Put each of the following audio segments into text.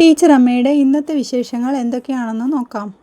Teacher അമ്മയുടെ ഇന്നത്തെ വിശേഷങ്ങൾ എന്തൊക്കെയാണെന്ന് നോക്കാം.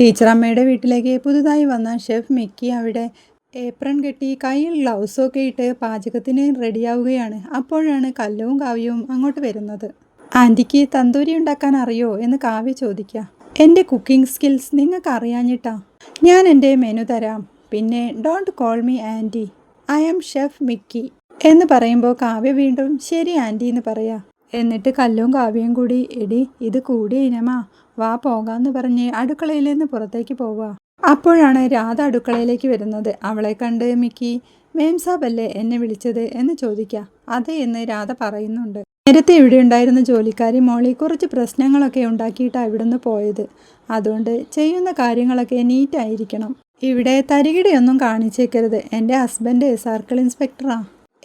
ടീച്ചർ അമ്മയുടെ വീട്ടിലേക്ക് പുതുതായി വന്ന ഷെഫ് മിക്കി അവിടെ ഏപ്രൺ കെട്ടി കയ്യിൽ ഗ്ലൗസൊക്കെ ഇട്ട് പാചകത്തിന് റെഡിയാവുകയാണ്. അപ്പോഴാണ് കല്ലവും കാവ്യവും അങ്ങോട്ട് വരുന്നത്. ആന്റിക്ക് തന്തൂരി ഉണ്ടാക്കാൻ അറിയോ? എന്ന് കാവ്യ ചോദിക്കുക. എന്റെ കുക്കിംഗ് സ്കിൽസ് നിങ്ങൾക്ക് അറിയാഞ്ഞിട്ടാ. ഞാൻ എന്റെ മെനു തരാം. പിന്നെ don't call me aunty I am chef Mickey. എന്ന് പറയുമ്പോൾ കാവ്യ വീണ്ടും ശരി ആന്റി എന്ന് പറയാ. എന്നിട്ട് കല്ലും കാവ്യയും കൂടി എടി ഇത് കൂടി ഇനമാ. വാ പോകാന്ന് പറഞ്ഞ് അടുക്കളയിൽ നിന്ന് പുറത്തേക്ക് പോവുക അപ്പോഴാണ് രാധ അടുക്കളയിലേക്ക് വരുന്നത്. അവളെ കണ്ട് മിക്കി മേം സാബല്ലേ എന്നെ വിളിച്ചത്? എന്ന് ചോദിക്കുക അതെ എന്ന് രാധ പറയുന്നുണ്ട്. നേരത്തെ ഇവിടെ ഉണ്ടായിരുന്ന ജോലിക്കാരി മോളി കുറച്ച് പ്രശ്നങ്ങളൊക്കെ ഉണ്ടാക്കിയിട്ടാണ് ഇവിടുന്ന് പോയത്. അതുകൊണ്ട് ചെയ്യുന്ന കാര്യങ്ങളൊക്കെ നീറ്റായിരിക്കണം. ഇവിടെ തരികിടയൊന്നും കാണിച്ചേക്കരുത്. എന്റെ ഹസ്ബൻഡ് സർക്കിൾ ഇൻസ്പെക്ടറാ.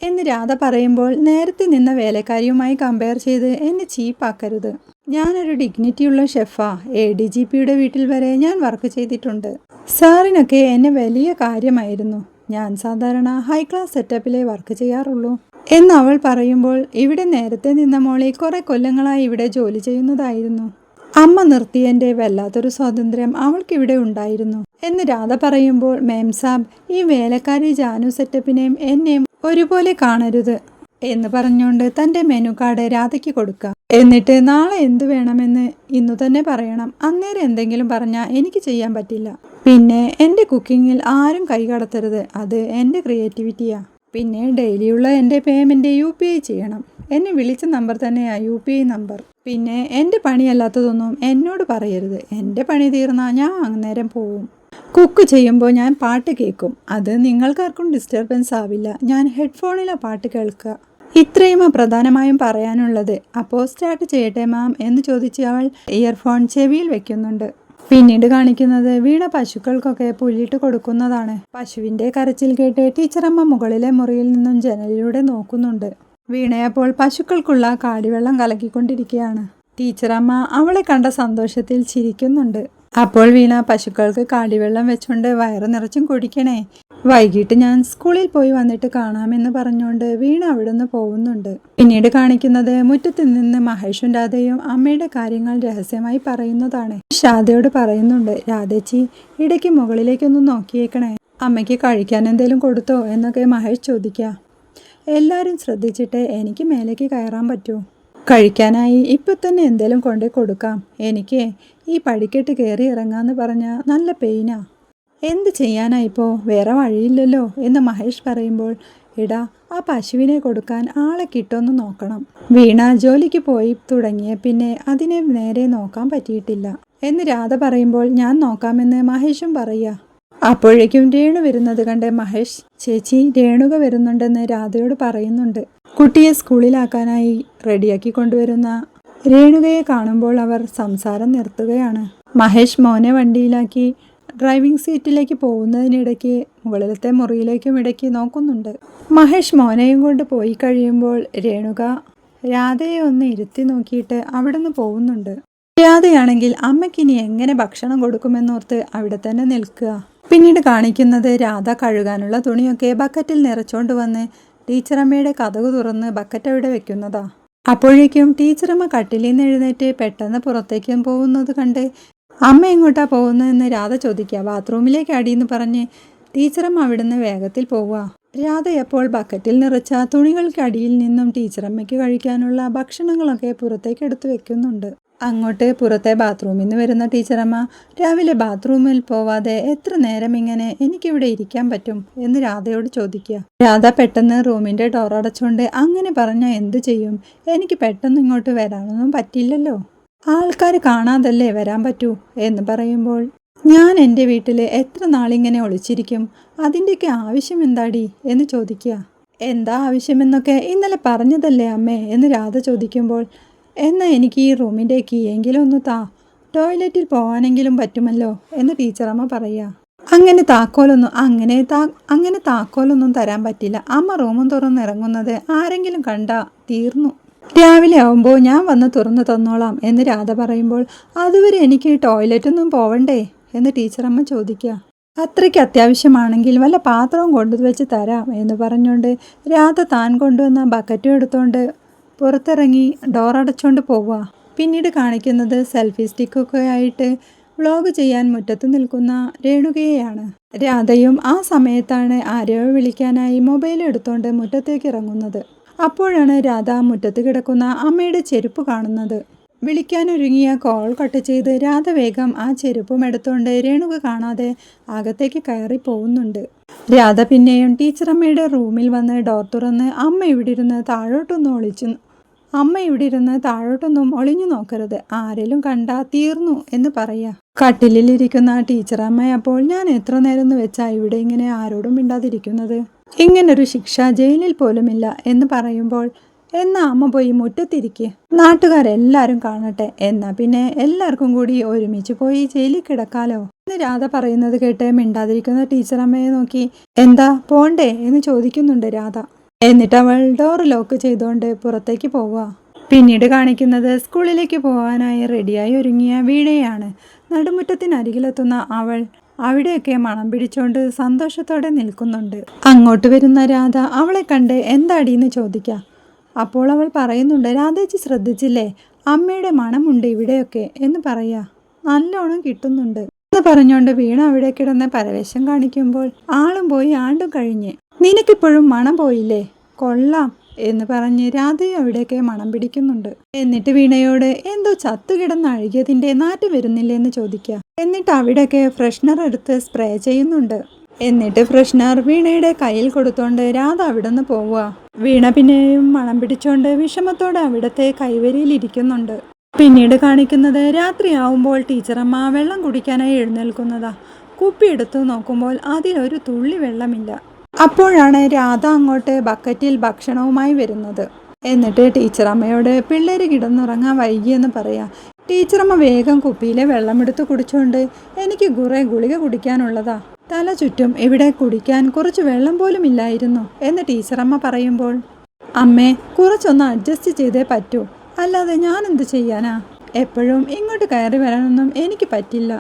എന്ന് രാധ പറയുമ്പോൾ നേരത്തെ നിന്ന വേലക്കാരിയുമായി കമ്പയർ ചെയ്ത് എന്നെ ചീപ്പാക്കരുത്. ഞാനൊരു ഡിഗ്നിറ്റിയുള്ള ഷെഫാ എ ഡി ജി പിയുടെ വീട്ടിൽ വരെ ഞാൻ വർക്ക് ചെയ്തിട്ടുണ്ട്. സാറിനൊക്കെ എന്നെ വലിയ കാര്യമായിരുന്നു. ഞാൻ സാധാരണ ഹൈ ക്ലാസ് സെറ്റപ്പിലേ വർക്ക് ചെയ്യാറുള്ളൂ. എന്ന് അവൾ പറയുമ്പോൾ ഇവിടെ നേരത്തെ നിന്ന മോളെ കുറെ കൊല്ലങ്ങളായി ഇവിടെ ജോലി ചെയ്യുന്നതായിരുന്നു. അമ്മ നിർത്തിയന്റെ വല്ലാത്തൊരു സ്വാതന്ത്ര്യം അവൾക്കിവിടെ ഉണ്ടായിരുന്നു. എന്ന് രാധ പറയുമ്പോൾ മേം സാബ് ഈ വേലക്കാരി ജാനു സെറ്റപ്പിനെയും എന്നെയും ഒരുപോലെ കാണരുത് എന്ന് പറഞ്ഞുകൊണ്ട് തന്റെ മെനു കാർഡ് രാധയ്ക്ക് കൊടുക്കുക എന്നിട്ട് നാളെ എന്ത് വേണമെന്ന് ഇന്നു തന്നെ പറയണം. അന്നേരം എന്തെങ്കിലും പറഞ്ഞാൽ എനിക്ക് ചെയ്യാൻ പറ്റില്ല. പിന്നെ എന്റെ കുക്കിങ്ങിൽ ആരും കൈകടത്തരുത് അത് എന്റെ ക്രിയേറ്റിവിറ്റിയാ. പിന്നെ ഡെയിലിയുള്ള എന്റെ പേയ്മെന്റ് യു പി ഐ ചെയ്യണം. എന്നെ വിളിച്ച നമ്പർ തന്നെയാണ് യു പി ഐ നമ്പർ. പിന്നെ എന്റെ പണിയല്ലാത്തതൊന്നും എന്നോട് പറയരുത്. എന്റെ പണി തീർന്നാൽ ഞാൻ അന്നേരം പോവും. കുക്ക് ചെയ്യുമ്പോൾ ഞാൻ പാട്ട് കേൾക്കും. അത് നിങ്ങൾക്കാർക്കും ഡിസ്റ്റർബൻസ് ആവില്ല. ഞാൻ ഹെഡ്ഫോണിലാണ് പാട്ട് കേൾക്കുക. ഇത്രയും പ്രധാനമായും പറയാനുള്ളത്. അപ്പോൾ സ്റ്റാർട്ട് ചെയ്യട്ടെ മാം എന്ന് ചോദിച്ച് അവൾ ഇയർഫോൺ ചെവിയിൽ വെക്കുന്നുണ്ട്. പിന്നീട് കാണിക്കുന്നത് വീണ പശുക്കൾക്കൊക്കെ പുല്ലിട്ട് കൊടുക്കുന്നതാണ്. പശുവിന്റെ കരച്ചിൽ കേട്ട് ടീച്ചറമ്മ മുകളിലെ മുറിയിൽ നിന്നും ജനലിലൂടെ നോക്കുന്നുണ്ട്. വീണയപ്പോൾ പശുക്കൾക്കുള്ള കാടിവെള്ളം കലക്കിക്കൊണ്ടിരിക്കുകയാണ്. ടീച്ചറമ്മ അവളെ കണ്ട സന്തോഷത്തിൽ ചിരിക്കുന്നുണ്ട്. അപ്പോൾ വീണ പശുക്കൾക്ക് കാടിവെള്ളം വെച്ചുകൊണ്ട് വയറ് നിറച്ചും കുടിക്കണേ. വൈകിട്ട് ഞാൻ സ്കൂളിൽ പോയി വന്നിട്ട് കാണാമെന്ന് പറഞ്ഞുകൊണ്ട് വീണ അവിടുന്ന് പോകുന്നുണ്ട്. പിന്നീട് കാണിക്കുന്നത് മുറ്റത്തിൽ നിന്ന് മഹേഷും രാധയും അമ്മയുടെ കാര്യങ്ങൾ രഹസ്യമായി പറയുന്നതാണ്. ഷാദയോട് പറയുന്നുണ്ട് രാധേച്ചി ഇടയ്ക്ക് മുകളിലേക്കൊന്ന് നോക്കിയേക്കണേ. അമ്മയ്ക്ക് കഴിക്കാൻ എന്തേലും കൊടുത്തോ എന്നൊക്കെ മഹേഷ് ചോദിക്കുക എല്ലാവരും ശ്രദ്ധിച്ചിട്ട് എനിക്ക് മേലേക്ക് കയറാൻ പറ്റൂ. കഴിക്കാനായി ഇപ്പം തന്നെ എന്തേലും കൊണ്ടേ കൊടുക്കാം. എനിക്ക് ഈ പടിക്കെട്ട് കയറി ഇറങ്ങാന്ന് പറഞ്ഞാൽ നല്ല പെയിനാ എന്ത് ചെയ്യാനാ ഇപ്പോൾ വേറെ വഴിയില്ലല്ലോ എന്ന് മഹേഷ് പറയുമ്പോൾ എടാ ആ പശുവിനെ കൊടുക്കാൻ ആളെ കിട്ടുമെന്ന് നോക്കണം. വീണ ജോലിക്ക് പോയി തുടങ്ങിയ പിന്നെ അതിനെ നേരെ നോക്കാൻ പറ്റിയിട്ടില്ല. എന്ന് രാധ പറയുമ്പോൾ ഞാൻ നോക്കാമെന്ന് മഹേഷും പറയുക അപ്പോഴേക്കും രേണു വരുന്നത് കണ്ട് മഹേഷ് ചേച്ചി രേണുക വരുന്നുണ്ടെന്ന് രാധയോട് പറയുന്നുണ്ട്. കുട്ടിയെ സ്കൂളിലാക്കാനായി റെഡിയാക്കി കൊണ്ടുവരുന്ന രേണുകയെ കാണുമ്പോൾ അവർ സംസാരം നിർത്തുകയാണ്. മഹേഷ് മോനെ വണ്ടിയിലാക്കി ഡ്രൈവിംഗ് സീറ്റിലേക്ക് പോകുന്നതിനിടയ്ക്ക് മുകളിലത്തെ മുറിയിലേക്കും ഇടയ്ക്ക് നോക്കുന്നുണ്ട്. മഹേഷ് മോനെയും കൊണ്ട് പോയി കഴിയുമ്പോൾ രേണുക രാധയെ ഒന്ന് ഇരുത്തി നോക്കിയിട്ട് അവിടുന്ന് പോകുന്നുണ്ട്. രാധയാണെങ്കിൽ അമ്മയ്ക്കിനി എങ്ങനെ ഭക്ഷണം കൊടുക്കുമെന്നോർത്ത് അവിടെ തന്നെ നിൽക്കുക. പിന്നീട് കാണിക്കുന്നത് രാധ കഴുകാനുള്ള തുണിയൊക്കെ ബക്കറ്റിൽ നിറച്ചോണ്ട് വന്ന് ടീച്ചറമ്മയുടെ കഥകു തുറന്ന് ബക്കറ്റ് അവിടെ വെക്കുന്നതാ. അപ്പോഴേക്കും ടീച്ചറമ്മ കട്ടിലിൽ നിന്ന് എഴുന്നേറ്റ് പെട്ടെന്ന് പുറത്തേക്കും പോകുന്നത് കണ്ട് അമ്മ എങ്ങോട്ടാ പോകുന്നതെന്ന് രാധ ചോദിക്കുക ബാത്റൂമിലേക്ക് അടിയെന്ന് പറഞ്ഞ് ടീച്ചറമ്മ അവിടുന്ന് വേഗത്തിൽ പോവുക രാധ എപ്പോൾ ബക്കറ്റിൽ നിറച്ച തുണികൾക്കടിയിൽ നിന്നും ടീച്ചറമ്മയ്ക്ക് കഴിക്കാനുള്ള ഭക്ഷണങ്ങളൊക്കെ പുറത്തേക്ക് എടുത്തു വെക്കുന്നുണ്ട്. അങ്ങോട്ട് പുറത്തെ ബാത്റൂമിൽ നിന്ന് വരുന്ന ടീച്ചറമ്മ രാവിലെ ബാത്റൂമിൽ പോവാതെ എത്ര നേരം ഇങ്ങനെ എനിക്കിവിടെ ഇരിക്കാൻ പറ്റും? എന്ന് രാധയോട് ചോദിക്കുക. രാധ പെട്ടെന്ന് റൂമിന്റെ ഡോർ അടച്ചുകൊണ്ട് അങ്ങനെ പറഞ്ഞാൽ എന്തു ചെയ്യും? എനിക്ക് പെട്ടെന്ന് ഇങ്ങോട്ട് വരാനൊന്നും പറ്റില്ലല്ലോ. ആൾക്കാർ കാണാതല്ലേ വരാൻ പറ്റൂ? എന്ന് പറയുമ്പോൾ ഞാൻ എന്റെ വീട്ടിൽ എത്ര നാളിങ്ങനെ ഒളിച്ചിരിക്കും? അതിന്റെയൊക്കെ ആവശ്യം എന്താടി? എന്ന് ചോദിക്കുക. എന്താ ആവശ്യമെന്നൊക്കെ ഇന്നലെ പറഞ്ഞതല്ലേ അമ്മേ? എന്ന് രാധ ചോദിക്കുമ്പോൾ എന്നാൽ എനിക്ക് ഈ റൂമിന്റെ കീ എങ്കിലും ഒന്ന് താ. ടോയ്ലറ്റിൽ പോകാനെങ്കിലും പറ്റുമല്ലോ എന്ന് ടീച്ചറമ്മ പറയുക അങ്ങനെ താക്കോലൊന്നും അങ്ങനെ താ അങ്ങനെ താക്കോലൊന്നും തരാൻ പറ്റില്ല. അമ്മ റൂമും തുറന്ന് ഇറങ്ങുന്നത് ആരെങ്കിലും കണ്ടാ തീർന്നു. രാവിലെ ആവുമ്പോൾ ഞാൻ വന്ന് തുറന്നു തന്നോളാം എന്ന് രാധ പറയുമ്പോൾ അതുവരെ എനിക്ക് ടോയ്ലറ്റൊന്നും പോവണ്ടേ? എന്ന് ടീച്ചറമ്മ ചോദിക്കുക അത്രയ്ക്ക് അത്യാവശ്യമാണെങ്കിൽ വല്ല പാത്രവും കൊണ്ടുവച്ച് തരാം എന്ന് പറഞ്ഞുകൊണ്ട് രാധ താൻ കൊണ്ടുവന്ന ബക്കറ്റും എടുത്തുകൊണ്ട് പുറത്തിറങ്ങി ഡോർ അടച്ചുകൊണ്ട് പോവുക. പിന്നീട് കാണിക്കുന്നത് സെൽഫി സ്റ്റിക്കൊക്കെ ആയിട്ട് വ്ളോഗ് ചെയ്യാൻ മുറ്റത്ത് നിൽക്കുന്ന രേണുകയെയാണ്. രാധയും ആ സമയത്താണ് ആരെയോ വിളിക്കാനായി മൊബൈൽ എടുത്തുകൊണ്ട് മുറ്റത്തേക്ക് ഇറങ്ങുന്നത്. അപ്പോഴാണ് രാധ മുറ്റത്ത് കിടക്കുന്ന അമ്മയുടെ ചെരുപ്പ് കാണുന്നത്. വിളിക്കാനൊരുങ്ങിയ കോൾ കട്ട് ചെയ്ത് രാധ വേഗം ആ ചെരുപ്പും എടുത്തുകൊണ്ട് രേണുക കാണാതെ അകത്തേക്ക് കയറി പോകുന്നുണ്ട്. രാധ പിന്നെയും ടീച്ചറമ്മയുടെ റൂമിൽ വന്ന് ഡോർ തുറന്ന് അമ്മ ഇവിടെ ഇരുന്ന് താഴോട്ടൊന്ന് ഒളിച്ചു അമ്മ ഇവിടെ ഇരുന്ന് താഴോട്ടൊന്നും ഒളിഞ്ഞു നോക്കരുത്. ആരെങ്കിലും കണ്ടാ തീർന്നു എന്ന് പറയാ. കട്ടിലിരിക്കുന്ന ടീച്ചറമ്മ അപ്പോൾ ഞാൻ എത്ര നേരം വെച്ചാ ഇവിടെ ഇങ്ങനെ ആരോടും മിണ്ടാതിരിക്കുന്നത്? ഇങ്ങനൊരു ശിക്ഷ ജയിലിൽ പോലുമില്ല എന്ന് പറയുമ്പോൾ എന്നാ അമ്മ പോയി മുറ്റത്തിരിക്കെ? നാട്ടുകാരെല്ലാരും കാണട്ടെ എന്നാ പിന്നെ എല്ലാവർക്കും കൂടി ഒരുമിച്ച് പോയി ജയിലിൽ കിടക്കാലോ? എന്ന് രാധ പറയുന്നത് കേട്ട് മിണ്ടാതിരിക്കുന്ന ടീച്ചറമ്മയെ നോക്കി എന്താ പോണ്ടേ? എന്ന് ചോദിക്കുന്നുണ്ട് രാധ. എന്നിട്ട് അവൾ ഡോർ ലോക്ക് ചെയ്തുകൊണ്ട് പുറത്തേക്ക് പോവുക. പിന്നീട് കാണിക്കുന്നത് സ്കൂളിലേക്ക് പോകാനായി റെഡിയായി ഒരുങ്ങിയ വീണയാണ്. നടുമുറ്റത്തിനരികിലെത്തുന്ന അവൾ അവിടെയൊക്കെ മണം പിടിച്ചോണ്ട് സന്തോഷത്തോടെ നിൽക്കുന്നുണ്ട്. അങ്ങോട്ട് വരുന്ന രാധ അവളെ കണ്ട് എന്താടീന്ന് ചോദിക്കാം. അപ്പോൾ അവൾ പറയുന്നുണ്ട് രാധേച്ചി ശ്രദ്ധിച്ചില്ലേ? അമ്മയുടെ മണമുണ്ട് ഇവിടെയൊക്കെ എന്ന് പറയാ. നല്ലോണം കിട്ടുന്നുണ്ട്. എന്ന് പറഞ്ഞുകൊണ്ട് വീണ അവിടെ കിടന്ന് പരവേശം കാണിക്കുമ്പോൾ ആളും പോയി ആണ്ടും കഴിഞ്ഞ്. നിനക്കിപ്പോഴും മണം പോയില്ലേ? കൊള്ളാം എന്ന് പറഞ്ഞ് രാധയും അവിടേക്ക് മണം പിടിക്കുന്നുണ്ട്. എന്നിട്ട് വീണയോട് എന്തോ ചത്തു കിടന്ന് അഴുകിയതിന്റെ നാറ്റ് വരുന്നില്ലേ എന്ന് ചോദിക്കുക എന്നിട്ട് അവിടെയൊക്കെ ഫ്രഷ്നർ എടുത്ത് സ്പ്രേ ചെയ്യുന്നുണ്ട്. എന്നിട്ട് ഫ്രഷ്നർ വീണയുടെ കയ്യിൽ കൊടുത്തോണ്ട് രാധ അവിടെ നിന്ന് പോവുക. വീണ പിന്നെയും മണം പിടിച്ചോണ്ട് വിഷമത്തോടെ അവിടത്തെ കൈവരിയിൽ ഇരിക്കുന്നുണ്ട്. പിന്നീട് കാണിക്കുന്നത് രാത്രിയാവുമ്പോൾ ടീച്ചറമ്മ വെള്ളം കുടിക്കാനായി എഴുന്നേൽക്കുന്നതാ. കുപ്പി എടുത്തു നോക്കുമ്പോൾ അതിലൊരു തുള്ളി വെള്ളമില്ല. അപ്പോഴാണ് രാധ അങ്ങോട്ട് ബക്കറ്റിൽ ഭക്ഷണവുമായി വരുന്നത്. എന്നിട്ട് ടീച്ചറമ്മയോട് പിള്ളേർ കിടന്നുറങ്ങാൻ വൈകിയെന്ന് പറയാം. ടീച്ചറമ്മ വേഗം കുപ്പിയിലെ വെള്ളമെടുത്ത് കുടിച്ചുകൊണ്ട് എനിക്ക് കുറെ ഗുളിക കുടിക്കാനുള്ളതാ. തല ചുറ്റും ഇവിടെ കുടിക്കാൻ കുറച്ച് വെള്ളം പോലും ഇല്ലായിരുന്നു എന്ന് ടീച്ചറമ്മ പറയുമ്പോൾ അമ്മേ കുറച്ചൊന്ന് അഡ്ജസ്റ്റ് ചെയ്തേ പറ്റൂ. അല്ലാതെ ഞാൻ എന്ത് ചെയ്യാനാ? എപ്പോഴും ഇങ്ങോട്ട് കയറി വരാനൊന്നും എനിക്ക് പറ്റില്ല.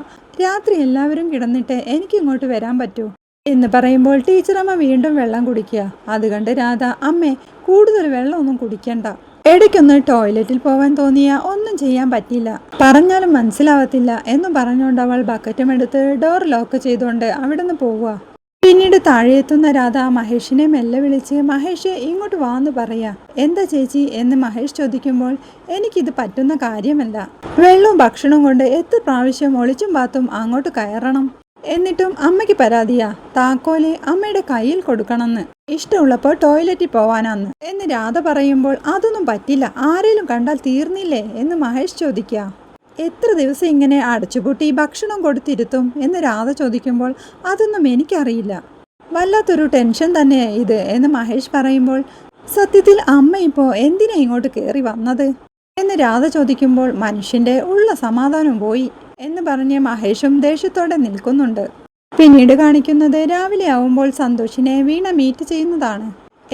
രാത്രി എല്ലാവരും കിടന്നിട്ട് എനിക്ക് ഇങ്ങോട്ട് വരാൻ പറ്റൂ. എന്ന് പറയുമ്പോൾ ടീച്ചറമ്മ വീണ്ടും വെള്ളം കുടിക്കുക. അത് കണ്ട് രാധ അമ്മേ കൂടുതൽ വെള്ളമൊന്നും കുടിക്കണ്ട. ഇടയ്ക്കൊന്ന് ടോയ്ലറ്റിൽ പോവാൻ തോന്നിയ ഒന്നും ചെയ്യാൻ പറ്റില്ല. പറഞ്ഞാലും മനസ്സിലാവത്തില്ല. എന്ന് പറഞ്ഞുകൊണ്ട് അവൾ ബക്കറ്റും എടുത്ത് ഡോർ ലോക്ക് ചെയ്തുകൊണ്ട് അവിടെ നിന്ന് പോവുക. പിന്നീട് താഴെ എത്തുന്ന രാധ മഹേഷിനെ മെല്ലെ വിളിച്ച് മഹേഷ് ഇങ്ങോട്ട് വാന്ന് പറയാ. എന്താ ചേച്ചി? എന്ന് മഹേഷ് ചോദിക്കുമ്പോൾ എനിക്കിത് പറ്റുന്ന കാര്യമല്ല. വെള്ളവും ഭക്ഷണവും കൊണ്ട് എത്ര പ്രാവശ്യം ഒളിച്ചും പാത്തും അങ്ങോട്ട് കയറണം. എന്നിട്ടും അമ്മയ്ക്ക് പരാതിയാ. താക്കോലെ അമ്മയുടെ കയ്യിൽ കൊടുക്കണമെന്ന്. ഇഷ്ടമുള്ളപ്പോൾ ടോയ്ലറ്റിൽ പോവാനാന്ന്. എന്ന് രാധ പറയുമ്പോൾ അതൊന്നും പറ്റില്ല. ആരേലും കണ്ടാൽ തീർന്നില്ലേ എന്ന് മഹേഷ് ചോദിക്കുക എത്ര ദിവസം ഇങ്ങനെ അടച്ചുപൂട്ടി ഭക്ഷണം കൊടുത്തിരുത്തും എന്ന് രാധ ചോദിക്കുമ്പോൾ അതൊന്നും എനിക്കറിയില്ല. വല്ലാത്തൊരു ടെൻഷൻ തന്നെ ഇത് എന്ന് മഹേഷ് പറയുമ്പോൾ സത്യത്തിൽ അമ്മ ഇപ്പോൾ എന്തിനാ ഇങ്ങോട്ട് കയറി വന്നത്? എന്ന് രാധ ചോദിക്കുമ്പോൾ മനുഷ്യന്റെ ഉള്ള സമാധാനം പോയി. എന്ന് പറഞ്ഞ് മഹേഷും ദേഷ്യത്തോടെ നിൽക്കുന്നുണ്ട്. പിന്നീട് കാണിക്കുന്നത് രാവിലെ ആവുമ്പോൾ സന്തോഷിനെ വീണ മീറ്റ് ചെയ്യുന്നതാണ്.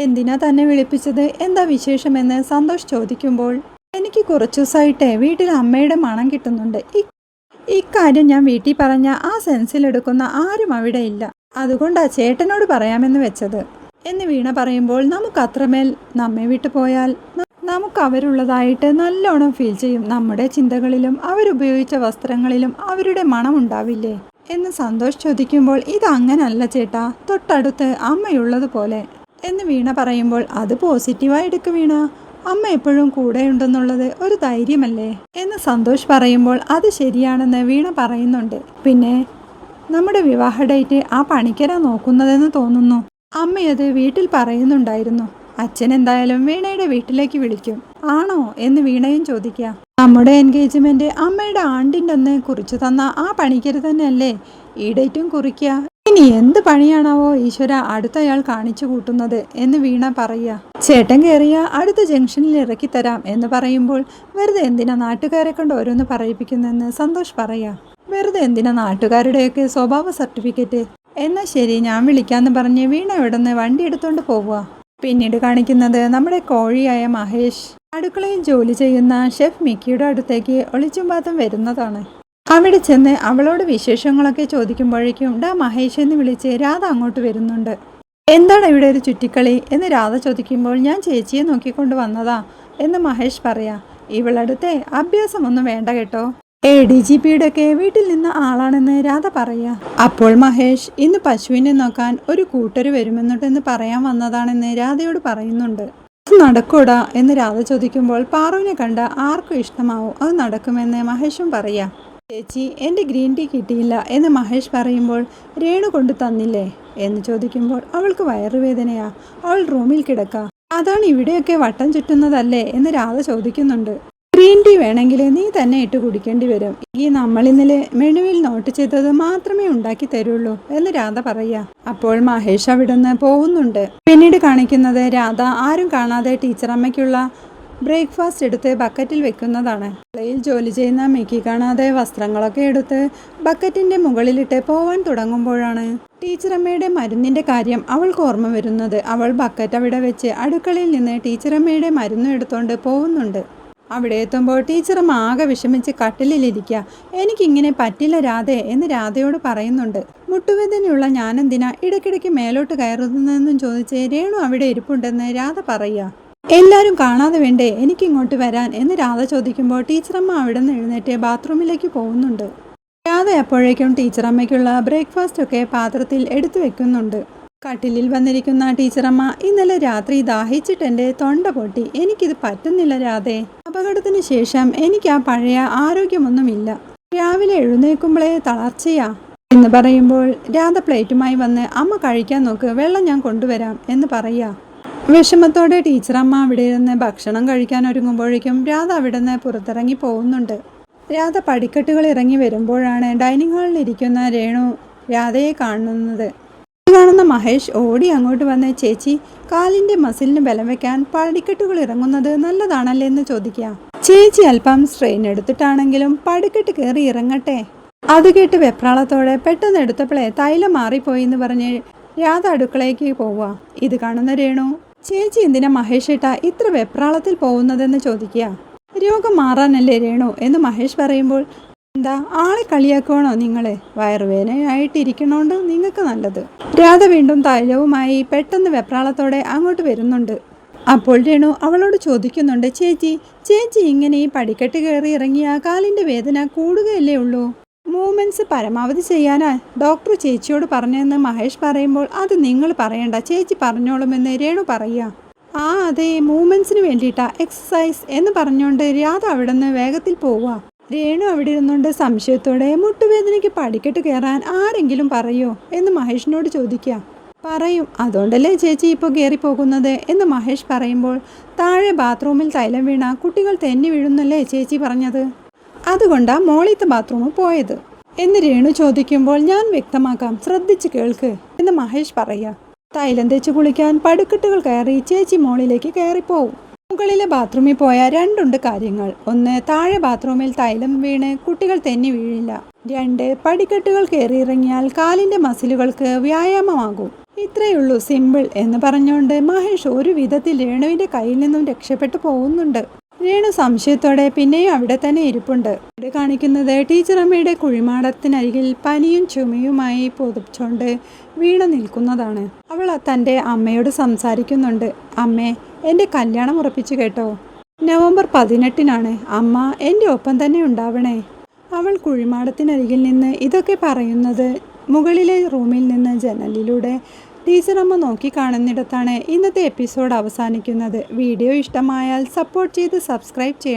എന്തിനാ തന്നെ വിളിപ്പിച്ചത്? എന്താ വിശേഷമെന്ന് സന്തോഷ് ചോദിക്കുമ്പോൾ എനിക്ക് കുറച്ചു ദിവസമായിട്ടേ വീട്ടിൽ അമ്മയുടെ മണം കിട്ടുന്നുണ്ട്. ഇക്കാര്യം ഞാൻ വീട്ടിൽ പറഞ്ഞ ആ സെൻസിലെടുക്കുന്ന ആരും അവിടെ ഇല്ല. അതുകൊണ്ടാ ചേട്ടനോട് പറയാമെന്ന് വെച്ചത്. എന്ന് വീണ പറയുമ്പോൾ നമുക്ക് അത്രമേൽ നമ്മെ വിട്ടു പോയാൽ നമുക്ക് അവരുള്ളതായിട്ട് നല്ലോണം ഫീൽ ചെയ്യും. നമ്മുടെ ചിന്തകളിലും അവരുപയോഗിച്ച വസ്ത്രങ്ങളിലും അവരുടെ മണം ഉണ്ടാവില്ലേ എന്ന് സന്തോഷ് ചോദിക്കുമ്പോൾ ഇത് അങ്ങനല്ല ചേട്ടാ തൊട്ടടുത്ത് അമ്മയുള്ളതുപോലെ. എന്ന് വീണ പറയുമ്പോൾ അത് പോസിറ്റീവായി എടുക്ക് വീണ. അമ്മ എപ്പോഴും കൂടെയുണ്ടെന്നുള്ളത് ഒരു ധൈര്യമല്ലേ? എന്ന് സന്തോഷ് പറയുമ്പോൾ അത് ശരിയാണെന്ന് വീണ പറയുന്നുണ്ട്. പിന്നെ നമ്മുടെ വിവാഹ ഡേറ്റ് ആ പണിക്കരാ നോക്കുന്നതെന്ന് തോന്നുന്നു. അമ്മയത് വീട്ടിൽ പറയുന്നുണ്ടായിരുന്നു. അച്ഛൻ എന്തായാലും വീണയുടെ വീട്ടിലേക്ക് വിളിക്കും. ആണോ എന്ന് വീണയും ചോദിക്കുക. നമ്മുടെ എൻഗേജ്മെന്റ് അമ്മയുടെ ആണ്ടിന്റെ അന്ന് കുറിച്ചു തന്ന ആ പണിക്കര് തന്നെയല്ലേ? ഈ ഡേറ്റും കുറിക്കുക. ഇനി എന്ത് പണിയാണാവോ ഈശ്വര അടുത്തയാൾ കാണിച്ചു കൂട്ടുന്നത് എന്ന് വീണ പറയുക. ചേട്ടൻ കയറിയ അടുത്ത ജംഗ്ഷനിൽ ഇറക്കി തരാം എന്ന് പറയുമ്പോൾ വെറുതെ എന്തിനാ നാട്ടുകാരെ കൊണ്ട് ഓരോന്ന് പറയിപ്പിക്കുന്നെന്ന് സന്തോഷ് പറയാ വെറുതെ എന്തിനാ നാട്ടുകാരുടെയൊക്കെ സ്വഭാവ സർട്ടിഫിക്കറ്റ്? എന്നാ ശരി ഞാൻ വിളിക്കാന്ന് പറഞ്ഞ് വീണ ഇവിടെ നിന്ന് വണ്ടി എടുത്തുകൊണ്ട് പോവുക. പിന്നീട് കാണിക്കുന്നത് നമ്മുടെ കോഴിയായ മഹേഷ്. അടുക്കളയിൽ ജോലി ചെയ്യുന്ന ഷെഫ് മിക്കിയുടെ അടുത്തേക്ക് ഒളിച്ചും പാത്തും വരുന്നതാണ്. അവിടെ ചെന്ന് അവളോട് വിശേഷങ്ങളൊക്കെ ചോദിക്കുമ്പോഴേക്കും ഡാ മഹേഷ് എന്ന് വിളിച്ച് രാധ അങ്ങോട്ട് വരുന്നുണ്ട്. എന്താണ് ഇവിടെ ഒരു ചുറ്റിക്കളി? എന്ന് രാധ ചോദിക്കുമ്പോൾ ഞാൻ ചേച്ചിയെ നോക്കിക്കൊണ്ട് വന്നതാ എന്ന് മഹേഷ് പറയാ. ഇവളടുത്തെ അഭ്യാസമൊന്നും വേണ്ട കേട്ടോ. എ ഡി ജി പിയുടെ ഒക്കെ വീട്ടിൽ നിന്ന് ആളാണെന്ന് രാധ പറയാ. അപ്പോൾ മഹേഷ് ഇന്ന് പശുവിനെ നോക്കാൻ ഒരു കൂട്ടര് വരുമെന്നിട്ടെന്ന് പറയാൻ വന്നതാണെന്ന് രാധയോട് പറയുന്നുണ്ട്. അത് നടക്കൂടാ? എന്ന് രാധ ചോദിക്കുമ്പോൾ പാറുവിനെ കണ്ട ആർക്കും ഇഷ്ടമാവും? അത് നടക്കുമെന്ന് മഹേഷും പറയാ. ചേച്ചി എന്റെ ഗ്രീൻ ടീ കിട്ടിയില്ല എന്ന് മഹേഷ് പറയുമ്പോൾ രേണു കൊണ്ട് തന്നില്ലേ? എന്ന് ചോദിക്കുമ്പോൾ അവൾക്ക് വയറുവേദനയാ അവൾ റൂമിൽ കിടക്കാം. അതാണ് ഇവിടെയൊക്കെ വട്ടം ചുറ്റുന്നതല്ലേ? എന്ന് രാധ ചോദിക്കുന്നുണ്ട്. ഗ്രീൻ ടീ വേണമെങ്കിൽ നീ തന്നെ ഇട്ട് കുടിക്കേണ്ടി വരും. ഈ നമ്മൾ ഇന്നലെ മെനുവിൽ നോട്ട് ചെയ്തത് മാത്രമേ ഉണ്ടാക്കി തരുള്ളൂ എന്ന് രാധ പറയാ അപ്പോൾ മഹേഷ് അവിടുന്ന് പോകുന്നുണ്ട്. പിന്നീട് കാണിക്കുന്നത് രാധ ആരും കാണാതെ ടീച്ചറമ്മയ്ക്കുള്ള ബ്രേക്ക്ഫാസ്റ്റ് എടുത്ത് ബക്കറ്റിൽ വെക്കുന്നതാണ്. കളയിൽ ജോലി ചെയ്യുന്ന മിക്കി കാണാതെ വസ്ത്രങ്ങളൊക്കെ എടുത്ത് ബക്കറ്റിന്റെ മുകളിലിട്ട് പോവാൻ തുടങ്ങുമ്പോഴാണ് ടീച്ചറമ്മയുടെ മരുന്നിന്റെ കാര്യം അവൾക്ക് ഓർമ്മ വരുന്നത്. അവൾ ബക്കറ്റ് അവിടെ വെച്ച് അടുക്കളയിൽ നിന്ന് ടീച്ചറമ്മയുടെ മരുന്ന് എടുത്തുകൊണ്ട് പോകുന്നുണ്ട്. അവിടെ എത്തുമ്പോൾ ടീച്ചറും ആകെ വിഷമിച്ച് കട്ടിലിലിരിക്കുക. എനിക്കിങ്ങനെ പറ്റില്ല രാധേ എന്ന് രാധയോട് പറയുന്നുണ്ട്. മുട്ടുവേദനയുള്ള ഞാനെന്തിനാ ഇടയ്ക്കിടയ്ക്ക് മേലോട്ട് കയറുന്നതെന്നും ചോദിച്ച് രേണു അവിടെ ഇരിപ്പുണ്ടെന്ന് രാധ പറയുക. എല്ലാവരും കാണാതെ വേണ്ടേ എനിക്കിങ്ങോട്ട് വരാൻ എന്ന് രാധ ചോദിക്കുമ്പോൾ ടീച്ചറമ്മ അവിടെ നിന്ന് എഴുന്നേറ്റ് ബാത്റൂമിലേക്ക് പോകുന്നുണ്ട്. രാധ അപ്പോഴേക്കും ടീച്ചറമ്മയ്ക്കുള്ള ബ്രേക്ക്ഫാസ്റ്റ് ഒക്കെ പാത്രത്തിൽ എടുത്തു വെക്കുന്നുണ്ട്. കട്ടിലിൽ വന്നിരിക്കുന്ന ടീച്ചറമ്മ ഇന്നലെ രാത്രി ദാഹിച്ചിട്ടെന്റെ തൊണ്ട പൊട്ടി. എനിക്കിത് പറ്റുന്നില്ല രാധേ. അപകടത്തിന് ശേഷം എനിക്ക് ആ പഴയ ആരോഗ്യമൊന്നുമില്ല. രാവിലെ എഴുന്നേൽക്കുമ്പോഴേ തളർച്ചയാ എന്ന് പറയുമ്പോൾ രാധ പ്ലേറ്റുമായി വന്ന് അമ്മ കഴിക്കാൻ നോക്ക് വെള്ളം ഞാൻ കൊണ്ടുവരാം എന്ന് പറയാ. വിഷമത്തോടെ ടീച്ചറമ്മ അവിടെ ഇരുന്ന് ഭക്ഷണം കഴിക്കാൻ ഒരുങ്ങുമ്പോഴേക്കും രാധ അവിടെ നിന്ന് പുറത്തിറങ്ങി പോകുന്നുണ്ട്. രാധ പടിക്കെട്ടുകൾ ഇറങ്ങി വരുമ്പോഴാണ് ഡൈനിങ് ഹാളിൽ ഇരിക്കുന്ന രേണു രാധയെ കാണുന്നത്. കാണുന്ന മഹേഷ് ഓടി അങ്ങോട്ട് വന്ന ചേച്ചി കാലിന്റെ മസിലിന് ബലം വെക്കാൻ പടിക്കെട്ടുകൾ ഇറങ്ങുന്നത് നല്ലതാണല്ലേ? എന്ന് ചോദിക്കുക. ചേച്ചി അല്പം സ്ട്രെയിൻ എടുത്തിട്ടാണെങ്കിലും പടിക്കെട്ട് കയറി ഇറങ്ങട്ടെ. അത് കേട്ട് വെപ്രാളത്തോടെ പെട്ടെന്ന് എടുത്തപ്പോഴേ തൈലം മാറിപ്പോയി എന്ന് പറഞ്ഞ് രാധ അടുക്കളയ്ക്ക് പോവുക. ഇത് കാണുന്ന രേണു ചേച്ചി എന്തിനാ മഹേഷ് ഏട്ടാ ഇത്ര വെപ്രാളത്തിൽ പോകുന്നതെന്ന് ചോദിക്കുക? രോഗം മാറാനല്ലേ രേണു? എന്ന് മഹേഷ് പറയുമ്പോൾ എന്താ? ആളെ കളിയാക്കുവാണോ നിങ്ങളെ? വയറുവേദനയായിട്ടിരിക്കണോണ്ട് നിങ്ങൾക്ക് നല്ലത്. രാധ വീണ്ടും തൈലവുമായി പെട്ടെന്ന് വെപ്രാളത്തോടെ അങ്ങോട്ട് വരുന്നുണ്ട്. അപ്പോൾ രേണു അവളോട് ചോദിക്കുന്നുണ്ട് ചേച്ചി ചേച്ചി ഇങ്ങനെ ഈ പടിക്കെട്ട് കയറി ഇറങ്ങിയ കാലിന്റെ വേദന കൂടുകയല്ലേ ഉള്ളൂ? മൂവ്മെന്റ്സ് പരമാവധി ചെയ്യാനാ ഡോക്ടർ ചേച്ചിയോട് പറഞ്ഞതെന്ന് മഹേഷ് പറയുമ്പോൾ അത് നിങ്ങൾ പറയണ്ട ചേച്ചി പറഞ്ഞോളുമെന്ന് രേണു പറയുക ആ അതെ മൂവ്മെന്റ്സിന് വേണ്ടിയിട്ടാ എക്സസൈസ് എന്ന് പറഞ്ഞുകൊണ്ട് രാധ അവിടെ നിന്ന് വേഗത്തിൽ പോവുക രേണു അവിടെ ഇരുന്നുകൊണ്ട് സംശയത്തോടെ മുട്ടുവേദനയ്ക്ക് പടിക്കെട്ട് കയറാൻ ആരെങ്കിലും പറയോ എന്ന് മഹേഷിനോട് ചോദിക്കുക. പറയും അതുകൊണ്ടല്ലേ ചേച്ചി ഇപ്പോൾ കയറിപ്പോകുന്നത് എന്ന് മഹേഷ് പറയുമ്പോൾ താഴെ ബാത്റൂമിൽ തൈലം വീണ കുട്ടികൾ തെന്നി വീഴുന്നല്ലേ ചേച്ചി പറഞ്ഞത്? അതുകൊണ്ടാ മോളിത്തെ ബാത്റൂമിൽ പോയത്? എന്ന് രേണു ചോദിക്കുമ്പോൾ ഞാൻ വ്യക്തമാക്കാം ശ്രദ്ധിച്ച് കേൾക്ക് എന്ന് മഹേഷ് പറയുക. തൈലം തേച്ച് കുളിക്കാൻ പടുക്കെട്ടുകൾ കയറി ചേച്ചി മോളിലേക്ക് കയറിപ്പോവും. മുകളിലെ ബാത്റൂമിൽ പോയ രണ്ടുണ്ട് കാര്യങ്ങൾ. ഒന്ന് താഴെ ബാത്റൂമിൽ തൈലം വീണ് കുട്ടികൾ തെന്നി വീഴില്ല. രണ്ട് പടിക്കെട്ടുകൾ കയറി ഇറങ്ങിയാൽ കാലിന്റെ മസിലുകൾക്ക് വ്യായാമമാകും. ഇത്രയുള്ളൂ സിമ്പിൾ എന്ന് പറഞ്ഞുകൊണ്ട് മഹേഷ് ഒരു വിധത്തിൽ രേണുവിന്റെ കയ്യിൽ നിന്നും രക്ഷപ്പെട്ടു പോകുന്നുണ്ട്. രേണു സംശയത്തോടെ പിന്നെയും അവിടെ തന്നെ ഇരിപ്പുണ്ട്. ഇവിടെ കാണിക്കുന്നത് ടീച്ചറമ്മയുടെ കുഴിമാടത്തിനരികിൽ പനിയും ചുമയുമായി പൊതിച്ചോണ്ട് വീണ നിൽക്കുന്നതാണ്. അവൾ തന്റെ അമ്മയോട് സംസാരിക്കുന്നുണ്ട്. അമ്മേ എന്റെ കല്യാണം ഉറപ്പിച്ചു കേട്ടോ. നവംബർ പതിനെട്ടിനാണ് അമ്മ എന്റെ ഒപ്പം തന്നെ ഉണ്ടാവണേ. അവൾ കുഴിമാടത്തിനരികിൽ നിന്ന് ഇതൊക്കെ പറയുന്നത് മുകളിലെ റൂമിൽ നിന്ന് ജനലിലൂടെ. ടീച്ചറമ്മ നോക്കി കാണുന്നിടത്താണ് ഇന്നത്തെ എപ്പിസോഡ് അവസാനിക്കുന്നത്. വീഡിയോ ഇഷ്ടമായാൽ സപ്പോർട്ട് ചെയ്ത് സബ്സ്ക്രൈബ് ചെയ്യണം.